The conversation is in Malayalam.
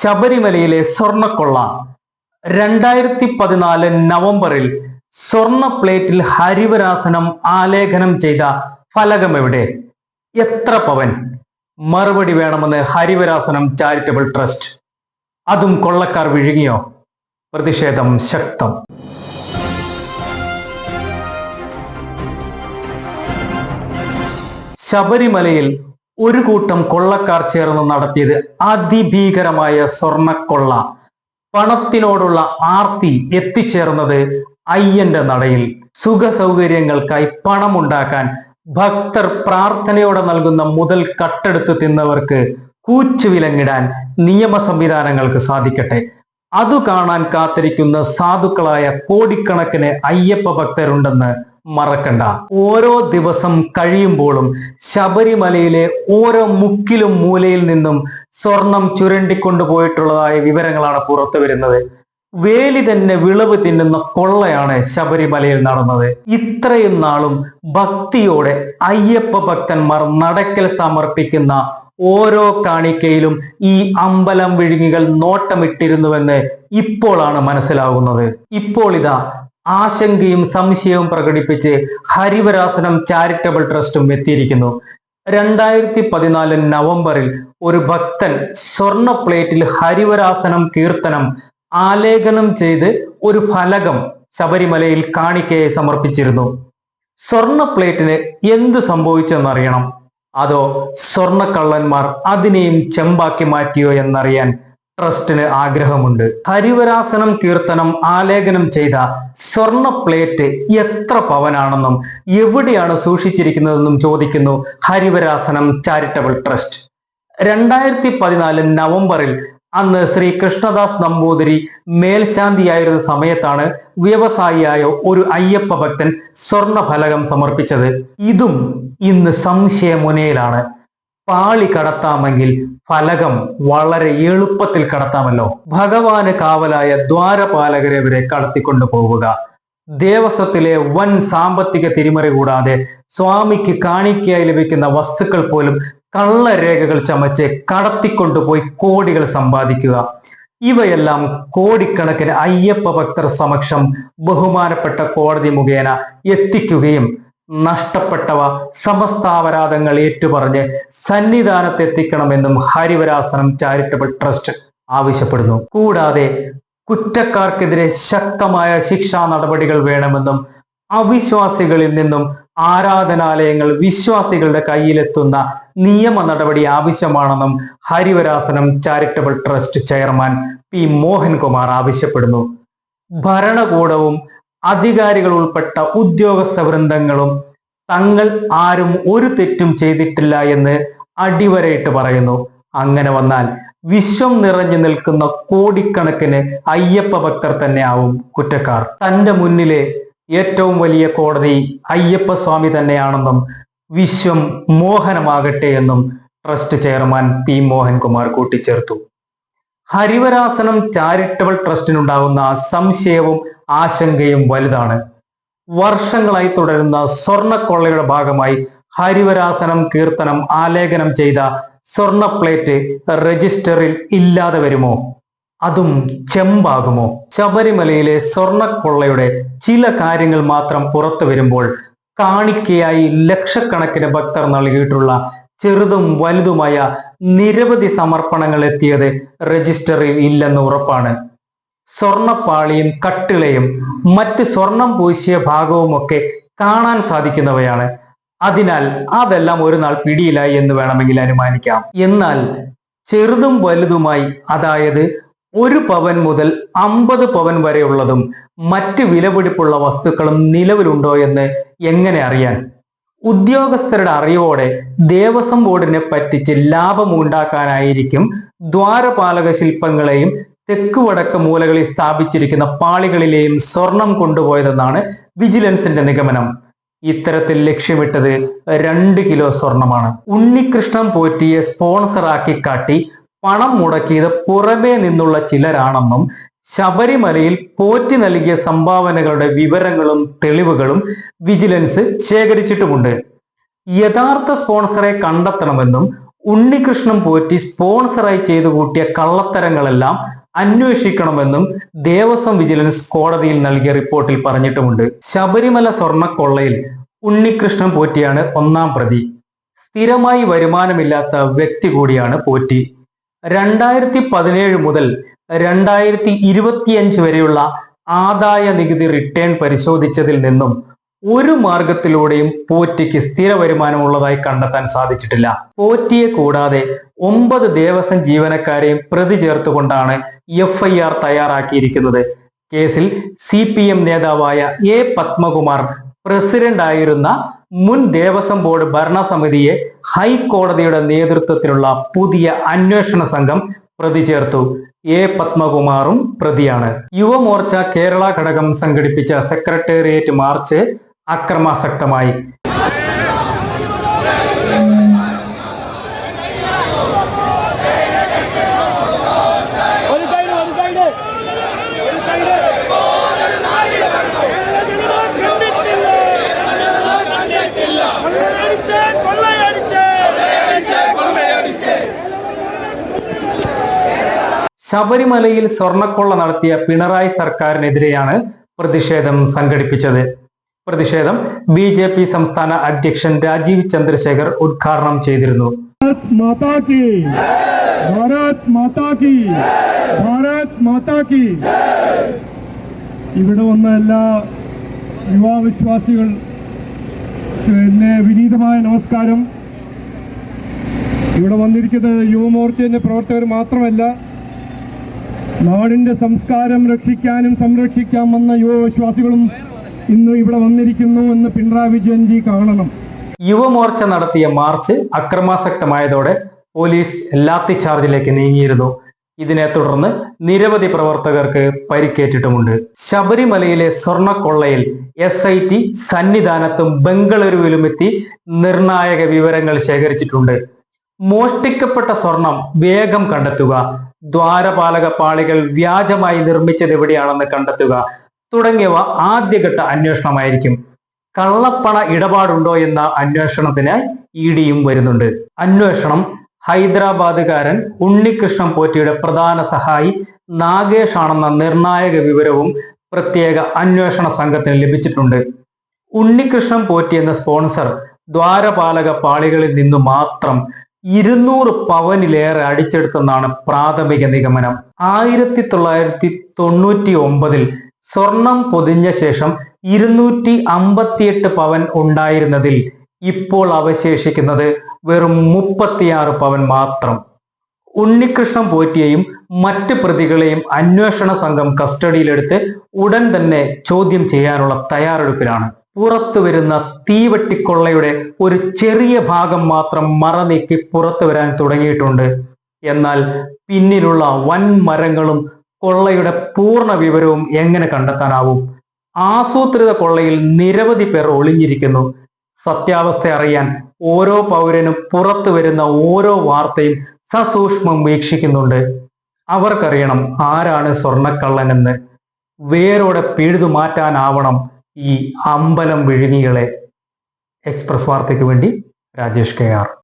ശബരിമലയിലെ സ്വർണക്കൊള്ള രണ്ടായിരത്തി പതിനാല് നവംബറിൽ സ്വർണ പ്ലേറ്റിൽ ഹരിവരാസനം ആലേഖനം ചെയ്ത ഫലകം എവിടെ? എത്ര പവൻ? മറുപടി വേണമെന്ന് ഹരിവരാസനം ചാരിറ്റബിൾ ട്രസ്റ്റ്. അതും കൊള്ളക്കാർ വിഴുങ്ങിയോ? പ്രതിഷേധം ശക്തം. ശബരിമലയിൽ ഒരു കൂട്ടം കൊള്ളക്കാർ ചേർന്ന് നടത്തിയത് അതിഭീകരമായ സ്വർണക്കൊള്ള പണത്തിനോടുള്ള ആർത്തി എത്തിച്ചേർന്നത് അയ്യന്റെ നടയിൽ. സുഖ സൗകര്യങ്ങൾക്കായി പണമുണ്ടാക്കാൻ ഭക്തർ പ്രാർത്ഥനയോടെ നൽകുന്ന മുതൽ കട്ടെടുത്ത് തിന്നവർക്ക് കൂച്ചുവിലങ്ങിടാൻ നിയമ സംവിധാനങ്ങൾക്ക് സാധിക്കട്ടെ. അതു കാണാൻ കാത്തിരിക്കുന്ന സാധുക്കളായ കോടിക്കണക്കിന് അയ്യപ്പ ഭക്തരുണ്ടെന്ന് മറക്കണ്ട. ഓരോ ദിവസം കഴിയുമ്പോഴും ശബരിമലയിലെ ഓരോ മുക്കിലും മൂലയിൽ നിന്നും സ്വർണം ചുരണ്ടിക്കൊണ്ടുപോയിട്ടുള്ളതായ വിവരങ്ങളാണ് പുറത്തു വരുന്നത്. വേലി തന്നെ വിളവ് തിന്നുന്ന കൊള്ളയാണ് ശബരിമലയിൽ നടന്നത്. ഇത്രയും നാളും ഭക്തിയോടെ അയ്യപ്പ ഭക്തന്മാർ നടക്കൽ സമർപ്പിക്കുന്ന ഓരോ കാണിക്കയിലും ഈ അമ്പലം വിഴുങ്ങികൾ നോട്ടമിട്ടിരുന്നുവെന്ന് ഇപ്പോഴാണ് മനസ്സിലാകുന്നത്. ഇപ്പോൾ ഇതാ ആശങ്കയും സംശയവും പ്രകടിപ്പിച്ച് ഹരിവരാസനം ചാരിറ്റബിൾ ട്രസ്റ്റും എത്തിയിരിക്കുന്നു. രണ്ടായിരത്തി പതിനാല് നവംബറിൽ ഒരു ഭക്തൻ സ്വർണ പ്ലേറ്റിൽ ഹരിവരാസനം കീർത്തനം ആലേഖനം ചെയ്ത് ഒരു ഫലകം ശബരിമലയിൽ കാണിക്കയെ സമർപ്പിച്ചിരുന്നു. സ്വർണ പ്ലേറ്റിന് എന്ത് സംഭവിച്ചെന്നറിയണം. അതോ സ്വർണക്കള്ളന്മാർ അതിനെയും ചെമ്പാക്കി മാറ്റിയോ എന്നറിയാൻ ട്രസ്റ്റിന് ആഗ്രഹമുണ്ട്. ഹരിവരാസനം കീർത്തനം ആലേഖനം ചെയ്ത സ്വർണ പ്ലേറ്റ് എത്ര പവനാണെന്നും എവിടെയാണ് സൂക്ഷിച്ചിരിക്കുന്നതെന്നും ചോദിക്കുന്നു ഹരിവരാസനം ചാരിറ്റബിൾ ട്രസ്റ്റ്. രണ്ടായിരത്തി പതിനാല് നവംബറിൽ അന്ന് ശ്രീ കൃഷ്ണദാസ് നമ്പൂതിരി മേൽശാന്തിയായിരുന്ന സമയത്താണ് വ്യവസായിയായ ഒരു അയ്യപ്പ ഭക്തൻ സ്വർണ ഫലകം സമർപ്പിച്ചത്. ഇതും ഇന്ന് സംശയമുനയിലാണ്. പാളി കടത്താമെങ്കിൽ ഫലകം വളരെ എളുപ്പത്തിൽ കടത്താമല്ലോ. ഭഗവാന് കാവലായ ദ്വാരപാലകരെ വരെ കടത്തിക്കൊണ്ടു പോവുക. ദേവസ്വത്തിലെ വൻ സാമ്പത്തിക തിരിമറി കൂടാതെ സ്വാമിക്ക് കാണിക്കയായി ലഭിക്കുന്ന വസ്തുക്കൾ പോലും കള്ളരേഖകൾ ചമച്ച് കടത്തിക്കൊണ്ടുപോയി കോടികൾ സമ്പാദിക്കുക. ഇവയെല്ലാം കോടിക്കണക്കിന് അയ്യപ്പ ഭക്തർ സമക്ഷം ബഹുമാനപ്പെട്ട കോടതി മുഖേന എത്തിക്കുകയും നഷ്ടപ്പെട്ടവ സമസ്താപരാധങ്ങൾ ഏറ്റുപറഞ്ഞ് സന്നിധാനത്തെത്തിക്കണമെന്നും ഹരിവരാസനം ചാരിറ്റബിൾ ട്രസ്റ്റ് ആവശ്യപ്പെടുന്നു. കൂടാതെ കുറ്റക്കാർക്കെതിരെ ശക്തമായ ശിക്ഷാ നടപടികൾ വേണമെന്നും അവിശ്വാസികളിൽ നിന്നും ആരാധനാലയങ്ങൾ വിശ്വാസികളുടെ കയ്യിലെത്തുന്ന നിയമ നടപടി ആവശ്യമാണെന്നും Harivarasanam charitable trust chairman P Mohankumar ആവശ്യപ്പെടുന്നു. ഭരണകൂടവും അധികാരികൾ ഉൾപ്പെട്ട ഉദ്യോഗസ്ഥ വൃന്ദങ്ങളും തങ്ങൾ ആരും ഒരു തെറ്റും ചെയ്തിട്ടില്ല എന്ന് അടിവരയിട്ട് പറയുന്നു. അങ്ങനെ വന്നാൽ വിശ്വം നിറഞ്ഞു നിൽക്കുന്ന കോടിക്കണക്കിന് അയ്യപ്പ ഭക്തർ തന്നെ ആവും കുറ്റക്കാർ. തന്റെ മുന്നിലെ ഏറ്റവും വലിയ കോടതി അയ്യപ്പ സ്വാമി തന്നെയാണെന്നും വിശ്വം മോഹനമാകട്ടെ എന്നും ട്രസ്റ്റ് ചെയർമാൻ പി മോഹൻകുമാർ കൂട്ടിച്ചേർത്തു. ഹരിവരാസനം ചാരിറ്റബിൾ ട്രസ്റ്റിനുണ്ടാകുന്ന സംശയവും ആശങ്കയും വലുതാണ്. വർഷങ്ങളായി തുടരുന്ന സ്വർണക്കൊള്ളയുടെ ഭാഗമായി ഹരിവരാസനം കീർത്തനം ആലേഖനം ചെയ്ത സ്വർണ പ്ലേറ്റ് രജിസ്റ്ററിൽ ഇല്ലാതെ വരുമോ? അതും ചെമ്പാകുമോ? ശബരിമലയിലെ സ്വർണക്കൊള്ളയുടെ ചില കാര്യങ്ങൾ മാത്രം പുറത്തു വരുമ്പോൾ കാണിക്കയായി ലക്ഷക്കണക്കിന് ഭക്തർ നൽകിയിട്ടുള്ള ചെറുതും വലുതുമായ നിരവധി സമർപ്പണങ്ങൾ എത്തിയത് രജിസ്റ്ററിൽ ഇല്ലെന്ന് ഉറപ്പാണ്. സ്വർണപ്പാളിയും കട്ടിളയും മറ്റ് സ്വർണം പൂശിയ ഭാഗവുമൊക്കെ കാണാൻ സാധിക്കുന്നവയാണ്. അതിനാൽ അതെല്ലാം ഒരു നാൾ പിടിയിലായി എന്ന് വേണമെങ്കിൽ അനുമാനിക്കാം. എന്നാൽ ചെറുതും വലുതുമായി അതായത് ഒരു പവൻ മുതൽ അമ്പത് പവൻ വരെയുള്ളതും മറ്റ് വിലപിടിപ്പുള്ള വസ്തുക്കളും നിലവിലുണ്ടോ എന്ന് എങ്ങനെ അറിയാൻ? ഉദ്യോഗസ്ഥരുടെ അറിവോടെ ദേവസ്വം ബോർഡിനെ പറ്റിച്ച് ലാഭമുണ്ടാക്കാനായിരിക്കും ദ്വാരപാലക ശില്പങ്ങളെയും തെക്ക് വടക്ക് മൂലകളിൽ സ്ഥാപിച്ചിരിക്കുന്ന പാളികളിലെയും സ്വർണം കൊണ്ടുപോയതെന്നാണ് വിജിലൻസിന്റെ നിഗമനം. ഇത്തരത്തിൽ ലക്ഷ്യമിട്ടത് രണ്ട് കിലോ സ്വർണമാണ്. ഉണ്ണികൃഷ്ണൻ പോറ്റിയെ സ്പോൺസറാക്കി കാട്ടി പണം മുടക്കിയത് പുറമേ നിന്നുള്ള ചിലരാണെന്നും ശബരിമലയിൽ പോറ്റി നൽകിയ സംഭാവനകളുടെ വിവരങ്ങളും തെളിവുകളും വിജിലൻസ് ശേഖരിച്ചിട്ടുമുണ്ട്. യഥാർത്ഥ സ്പോൺസറെ കണ്ടെത്തണമെന്നും ഉണ്ണികൃഷ്ണൻ പോറ്റി സ്പോൺസറായി ചെയ്തു കൂട്ടിയ കള്ളത്തരങ്ങളെല്ലാം അന്വേഷിക്കണമെന്നും ദേവസ്വം വിജിലൻസ് കോടതിയിൽ നൽകിയ റിപ്പോർട്ടിൽ പറഞ്ഞിട്ടുമുണ്ട്. ശബരിമല സ്വർണക്കൊള്ളയിൽ ഉണ്ണികൃഷ്ണൻ പോറ്റിയാണ് ഒന്നാം പ്രതി. സ്ഥിരമായി വരുമാനമില്ലാത്ത വ്യക്തി കൂടിയാണ് പോറ്റി. രണ്ടായിരത്തി പതിനേഴ് മുതൽ രണ്ടായിരത്തി ഇരുപത്തിയഞ്ച് വരെയുള്ള ആദായ നികുതി റിട്ടേൺ പരിശോധിച്ചതിൽ നിന്നും ഒരു മാർഗത്തിലൂടെയും പോറ്റിക്ക് സ്ഥിര വരുമാനമുള്ളതായി കണ്ടെത്താൻ സാധിച്ചിട്ടില്ല. പോറ്റിയെ കൂടാതെ ഒമ്പത് ദേവസ്വം ജീവനക്കാരെയും പ്രതി ചേർത്തുകൊണ്ടാണ് എഫ് ഐ ആർ തയ്യാറാക്കിയിരിക്കുന്നത്. കേസിൽ സി പി എം നേതാവായ എ പത്മകുമാർ പ്രസിഡന്റ് ആയിരുന്ന മുൻ ദേവസ്വം ബോർഡ് ഭരണസമിതിയെ ഹൈക്കോടതിയുടെ നേതൃത്വത്തിലുള്ള പുതിയ അന്വേഷണ സംഘം പ്രതി ചേർത്തു. എ പത്മകുമാറും പ്രതിയാണ്. യുവമോർച്ച കേരള ഘടകം സംഘടിപ്പിച്ച സെക്രട്ടേറിയറ്റ് മാർച്ച് അക്രമാസക്തമായി ശബരിമലയിൽ സ്വർണക്കൊള്ള നടത്തിയ പിണറായി സർക്കാരിനെതിരെയാണ് പ്രതിഷേധം സംഘടിപ്പിച്ചത്. പ്രതിഷേധം ബി ജെ പി സംസ്ഥാന അധ്യക്ഷൻ രാജീവ് ചന്ദ്രശേഖർ ഉദ്ഘാടനം ചെയ്തിരുന്നു. ഇവിടെ വന്ന എല്ലാ യുവാവിശ്വാസികൾ എന്നെ വിനീതമായ നമസ്കാരം. ഇവിടെ വന്നിരിക്കുന്നത് യുവമോർച്ചേന്റെ പ്രവർത്തകർ മാത്രമല്ല നാടിന്റെ സംസ്കാരം രക്ഷിക്കാനും സംരക്ഷിക്കാൻ വന്ന യുവവിശ്വാസികളും ഇന്ന് ഇവിടെ വന്നിരിക്കുന്നു എന്ന് പിണറായി വിജയൻജി കാണണം. യുവമോർച്ച നടത്തിയ മാർച്ച് അക്രമാസക്തമായതോടെ പോലീസ് ലാത്തിചാർജിലേക്ക് നീങ്ങിയിരുന്നു. ഇതിനെ തുടർന്ന് നിരവധി പ്രവർത്തകർക്ക് പരിക്കേറ്റിട്ടുമുണ്ട്. ശബരിമലയിലെ സ്വർണക്കൊള്ളയിൽ എസ് ഐ ടി സന്നിധാനത്തും ബംഗളൂരുവിലുമെത്തി നിർണായക വിവരങ്ങൾ ശേഖരിച്ചിട്ടുണ്ട്. മോഷ്ടിക്കപ്പെട്ട സ്വർണം വേഗം കണ്ടെത്തുക. ദ്വാരപാലക പാളികൾ വ്യാജമായി നിർമ്മിച്ചത് എവിടെയാണെന്ന് കണ്ടെത്തുക. തുടങ്ങിയവ ആദ്യഘട്ട അന്വേഷണമായിരിക്കും. കള്ളപ്പണ ഇടപാടുണ്ടോ എന്ന അന്വേഷണത്തിന് ഇ ഡിയും വരുന്നുണ്ട്. അന്വേഷണം ഹൈദരാബാദുകാരൻ ഉണ്ണികൃഷ്ണൻ പോറ്റിയുടെ പ്രധാന സഹായി നാഗേഷ് ആണെന്ന നിർണായക വിവരവും പ്രത്യേക അന്വേഷണ സംഘത്തിന് ലഭിച്ചിട്ടുണ്ട്. ഉണ്ണികൃഷ്ണൻ പോറ്റി എന്ന സ്പോൺസർ ദ്വാരപാലക പാളികളിൽ നിന്ന് മാത്രം ഇരുന്നൂറ് പവനിലേറെ അടിച്ചെടുത്തെന്നാണ് പ്രാഥമിക നിഗമനം. ആയിരത്തി തൊള്ളായിരത്തി തൊണ്ണൂറ്റി ഒമ്പതിൽ സ്വർണം പൊതിഞ്ഞ ശേഷം ഇരുന്നൂറ്റി അമ്പത്തിയെട്ട് പവൻ ഉണ്ടായിരുന്നതിൽ ഇപ്പോൾ അവശേഷിക്കുന്നത് വെറും മുപ്പത്തിയാറ് പവൻ മാത്രം. ഉണ്ണികൃഷ്ണൻ പോറ്റിയെയും മറ്റ് പ്രതികളെയും അന്വേഷണ സംഘം കസ്റ്റഡിയിലെടുത്ത് ഉടൻ തന്നെ ചോദ്യം ചെയ്യാനുള്ള തയ്യാറെടുപ്പിലാണ്. പുറത്തു വരുന്ന തീവെട്ടിക്കൊള്ളയുടെ ഒരു ചെറിയ ഭാഗം മാത്രം മറനീക്കി പുറത്തു വരാൻ തുടങ്ങിയിട്ടുണ്ട്. എന്നാൽ പിന്നിലുള്ള വൻ മരങ്ങളും കൊള്ളയുടെ പൂർണ വിവരവും എങ്ങനെ കണ്ടെത്താനാവും? ആസൂത്രിത കൊള്ളയിൽ നിരവധി പേർ ഒളിഞ്ഞിരിക്കുന്നു. സത്യാവസ്ഥ അറിയാൻ ഓരോ പൗരനും പുറത്തു വരുന്ന ഓരോ വാർത്തയും സസൂക്ഷ്മം വീക്ഷിക്കുന്നുണ്ട്. അവർക്കറിയണം ആരാണ് സ്വർണക്കള്ളനെന്ന് വേരോടെ പിഴുതു മാറ്റാനാവണം ഈ അമ്പലം വിഴുങ്ങികളെ. എക്സ്പ്രസ് വാർത്തയ്ക്ക് വേണ്ടി രാജേഷ് കെ ആർ.